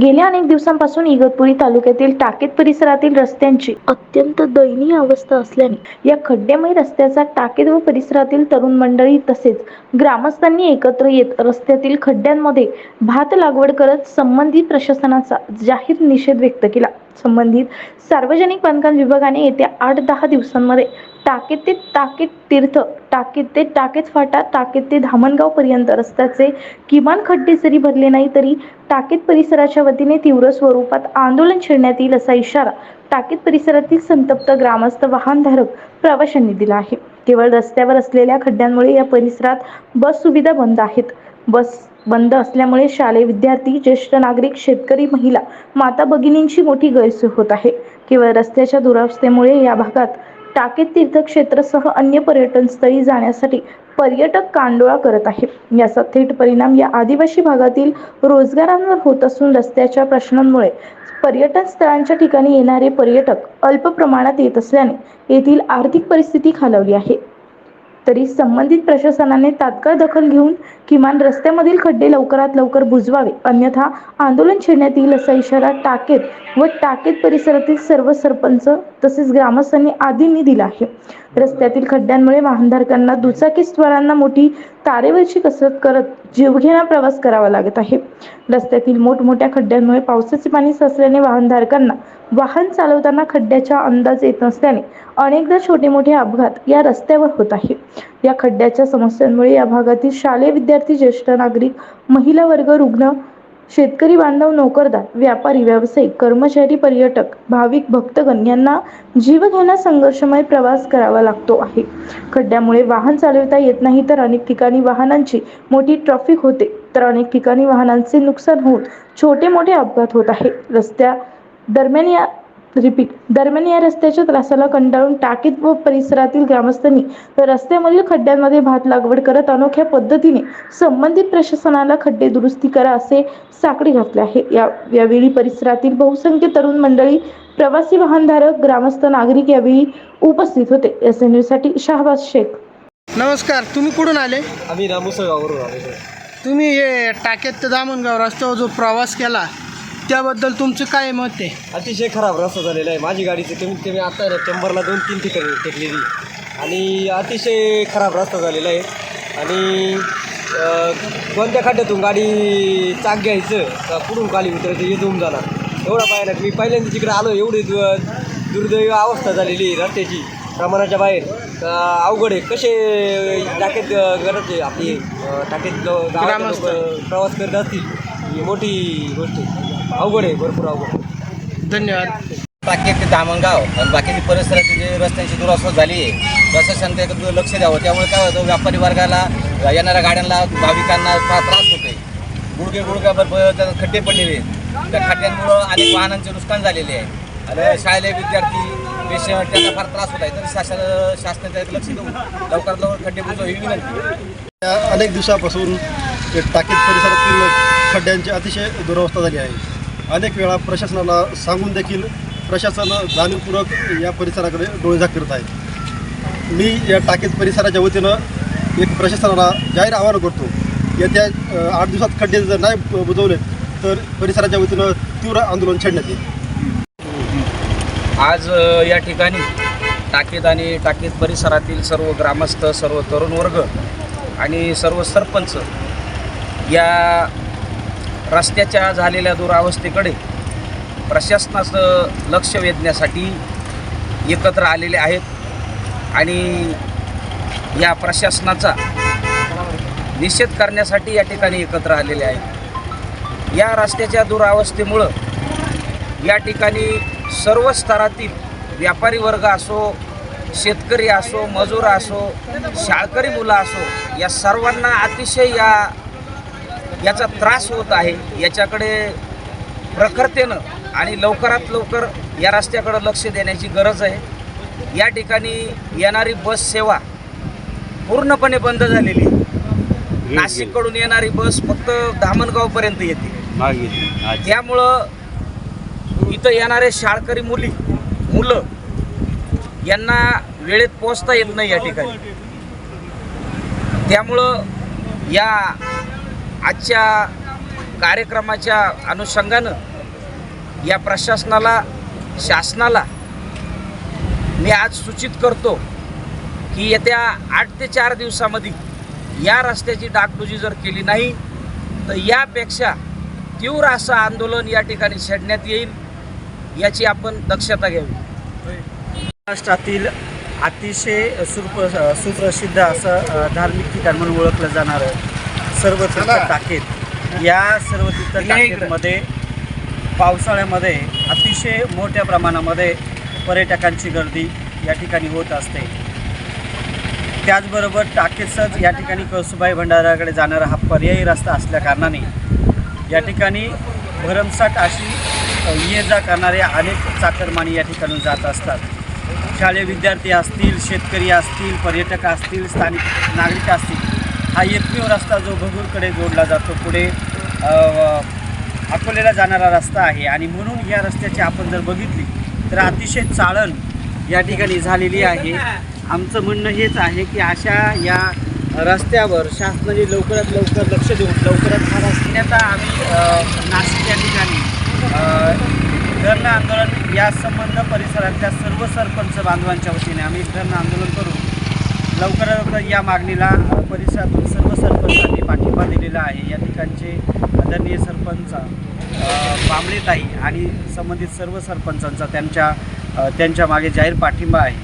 गेल्या अनेक दिवसांपासून इगतपुरी तालुक्यातील टाकेत परिसरातील रस्त्यांची अत्यंत दयनीय अवस्था असल्याने या खड्डेमय रस्त्याचा टाकेत व परिसरातील तरुण मंडळी तसेच ग्रामस्थांनी एकत्र येत रस्त्यातील खड्ड्यांमध्ये भात लागवड करत संबंधित प्रशासनाचा जाहीर निषेध व्यक्त केला. संबंधित सार्वजनिक बांधकाम विभागाने येत्या आठ दहा दिवसांमध्ये टाकेत ते टाकेत तीर्थ टाकेत ते टाकेत फाटा टाकेत ते धामणगाव पर्यंत रस्त्याचे किमान खड्डे जरी भरले नाही तरी टाकेत परिसराच्या वतीने तीव्र स्वरूपात आंदोलन छेडण्यात येईल असा इशारा टाकेत परिसरातील संतप्त ग्रामस्थ वाहनधारक प्रवाशांनी दिला आहे. केवळ रस्त्यावर असलेल्या खड्ड्यांमुळे या परिसरात बस सुविधा बंद आहेत. बस बंद असल्यामुळे शालेय विद्यार्थी ज्येष्ठ नागरिक शेतकरी महिला माता भगिनींची मोठी गैरसोय होत आहे. केवळ रस्त्याच्या दुरावस्थेमुळे या भागात टाकेत तीर्थक्षेत्रसह अन्य पर्यटन स्थळी जाण्यासाठी पर्यटक कांडोळा करत आहे याचा थेट परिणाम या आदिवासी भागातील रोजगारांवर होत असून रस्त्याच्या प्रश्नांमुळे पर्यटन स्थळांच्या ठिकाणी येणारे पर्यटक अल्प प्रमाणात येत असल्याने येथील आर्थिक परिस्थिती खालावली आहे. तरी संबंधित प्रशासनाने तात्काळ दखल घेऊन किमान रस्त्यामधील खड्डे लवकरात लवकर बुजवावे. अन्यथा आंदोलन छेडण्यात येईल असा इशारा टाकेत व टाकेत परिसरातील सर्व सरपंच तसेच ग्रामस्थांनी आदींनी दिला आहे. रस्त्यातील खड्ड्यांमुळे वाहनधारकांना दुचाकीस्वारांना मोठी तारेवरची कसरत करत जीवघेणा प्रवास करावा लागत आहे. रस्त्यातील मोठमोठ्या खड्ड्यांमुळे पावसाचे पाणी साचल्याने वाहनधारकांना वाहन चालवताना खड्ड्याचा अंदाज येत नसल्याने अनेकदा छोटे मोठे अपघात या रस्त्यावर होत आहे. या खड्ड्याच्या समस्यांमुळे या भागातील शालेय विद्यार्थी ज्येष्ठ नागरिक महिला वर्ग रुग्ण शेतकरी बांधव नोकरदार व्यापारी व्यावसायिक कर्मचारी पर्यटक भाविक भक्तगण यांना जीवघेणा संघर्षमय प्रवास करावा लागतो आहे. खड्ड्यामुळे वाहन चालवता येत नाही तर अनेक ठिकाणी वाहनांची मोठी ट्रॅफिक होते. तर अनेक ठिकाणी वाहनांचे नुकसान होऊन छोटे मोठे अपघात होत आहे. रस्त्या दरम्यान या रिपीट दरम्यान या रस्त्याच्या त्रासाला कंटाळून टाकीत व परिसरातील ग्रामस्थांनी रस्त्यामधील खड्ड्यांमध्ये भात लागवड करत अनोख्या पद्धतीने संबंधित प्रशासनाला खड्डे दुरुस्ती करा असे साकडे घातले आहे. या यावेळी परिसरातील बहुसंख्य तरुण मंडळी प्रवासी वाहनधारक ग्रामस्थ नागरिक यावेळी उपस्थित होते. एस एनसाठी शाहबाज शेख. नमस्कार तुम्ही कुठून आले? आम्ही रामुसगाववरून आलेलो तुम्ही हे टाकेत ते दामणगाव रस्त्यावर जो प्रवास केला त्याबद्दल तुमचं काय मत आहे? अतिशय खराब रस्ता झालेला आहे. माझी गाडीची कमीत कमी आता आहे ना चंबरला दोन तीन ठिकाणी टेकलेली. आणि अतिशय खराब रस्ता झालेला आहे. आणि अं, कोणत्या खड्ड्यातून गाडी चाक घ्यायचं का पुढून खाली उतरायचं हे होऊन जाणार. एवढा पाहिला मी पहिल्यांदा तिकडे आलो एवढी दु दुर्दैवी अवस्था झालेली आहे रस्त्याची. प्रमाणाच्या बाहेर. का अवघड आहे. कसे टाकेत गरज आहे आपली? अं, टाकेत ग्रामस्थ. प्रवास करत असतील. ही मोठी गोष्ट आहे. अवघड आहे भरपूर अवघड. आहे. धन्यवाद. बाकी ते दामणगाव आणि बाकीची परिसराची जे रस्त्यांची दुरावस्था झाली आहे. प्रशासन त्याकडे लक्ष द्यावं. त्यामुळे काय होतं व्यापारी वर्गाला येणाऱ्या गाड्यांना भाविकांना फार त्रास होतोय. गुडघे गुडघ्याभर ब- त्यात खड्डे पडलेले आहेत. त्या खड्ड्यांमुळं अनेक वाहनांचे नुकसान झालेले आहे. आणि शालेय विद्यार्थी पेशंट त्यांना फार त्रास होत आहे. तर शासन शासनाने त्याकडे लक्ष देऊन लवकरात लवकर खड्डे बुजवा ही विनंती या अनेक दिवसापासून ते टाकीत परिसरातील खड्ड्यांची अतिशय दुरवस्था झाली आहे. अनेक वेळा प्रशासनाला सांगून देखील प्रशासन जाणीवपूर्वक या परिसराकडे डोळेझाक करत आहे. मी या टाकीत परिसराच्या वतीनं एक प्रशासनाला जाहीर आवाहन करतो येत्या आठ दिवसात खड्डे जर नाही बुजवले तर परिसराच्या वतीनं तीव्र आंदोलन छेडण्यात येईल. आज या ठिकाणी टाकीत आणि टाकीत परिसरातील सर्व ग्रामस्थ सर्व तरुण वर्ग आणि सर्व सरपंच या रस्त्याच्या झालेल्या दुरावस्थेकडे प्रशासनाचं लक्ष वेधण्यासाठी एकत्र आलेले आहेत आणि या प्रशासनाचा निषेध करण्यासाठी या ठिकाणी एकत्र आलेले आहेत. या रस्त्याच्या दुरावस्थेमुळं या ठिकाणी सर्व स्तरातील व्यापारी वर्ग असो शेतकरी असो मजूर असो शाळकरी मुलं असो या सर्वांना अतिशय या याचा त्रास होत आहे. याच्याकडे प्रखरतेनं आणि लवकरात लवकर या रस्त्याकडं लक्ष देण्याची गरज आहे. या ठिकाणी येणारी बस सेवा पूर्णपणे बंद झालेली आहे. नाशिककडून येणारी बस फक्त धामणगावपर्यंत येते. त्यामुळं इथं येणारे शाळकरी मुली मुलं यांना वेळेत पोहोचता येत नाही या ठिकाणी. त्यामुळं या आजच्या कार्यक्रमाच्या अनुषंगानं या प्रशासनाला शासनाला मी आज सूचित करतो की येत्या आठ ते चार दिवसामध्ये या रस्त्याची डागडुजी जर केली नाही तर यापेक्षा तीव्र असं आंदोलन या ठिकाणी छेडण्यात येईल याची आपण दक्षता घ्यावी. महाराष्ट्रातील अतिशय सुप्र सुप्रसिद्ध असं धार्मिक ठिकाण म्हणून ओळखलं जाणारं सर्व टाकेत. या सर्व टाकेतमध्ये पावसाळ्यामध्ये अतिशय मोठ्या प्रमाणामध्ये पर्यटकांची गर्दी या ठिकाणी होत असते. त्याचबरोबर टाकेसच या ठिकाणी कळसुबाई भंडाराकडे जाणारा हा पर्यायी रस्ता असल्या कारणाने या ठिकाणी भरमसाठ अशी ये जा करणारे अनेक चाकरमानी या ठिकाणून जात असतात. शालेय विद्यार्थी असतील शेतकरी असतील पर्यटक असतील स्थानिक नागरिक असतील हा एकमेव रस्ता जो भगूरकडे जोडला जातो पुढे अकोलेला जाणारा रस्ता आहे. आणि म्हणून या रस्त्याची आपण जर बघितली तर अतिशय चाळण या ठिकाणी झालेली आहे. आमचं म्हणणं हेच आहे की अशा या रस्त्यावर शासनाने लवकरात लवकर लक्ष देऊन लवकरात हा रस्त्याचा आम्ही नाशिक या ठिकाणी धरणं आंदोलन या संबंध परिसरातल्या सर्व सरपंच बांधवांच्या वतीने आम्ही धरणं आंदोलन करू. लवकरात लवकर या मागणीला परिसरातून सर्व सरपंचांनी पाठिंबा दिलेला आहे. या ठिकाणचे आदरणीय सरपंच बांबळेताई आणि संबंधित सर्व सरपंचांचा त्यांच्या त्यांच्या मागे जाहीर पाठिंबा आहे.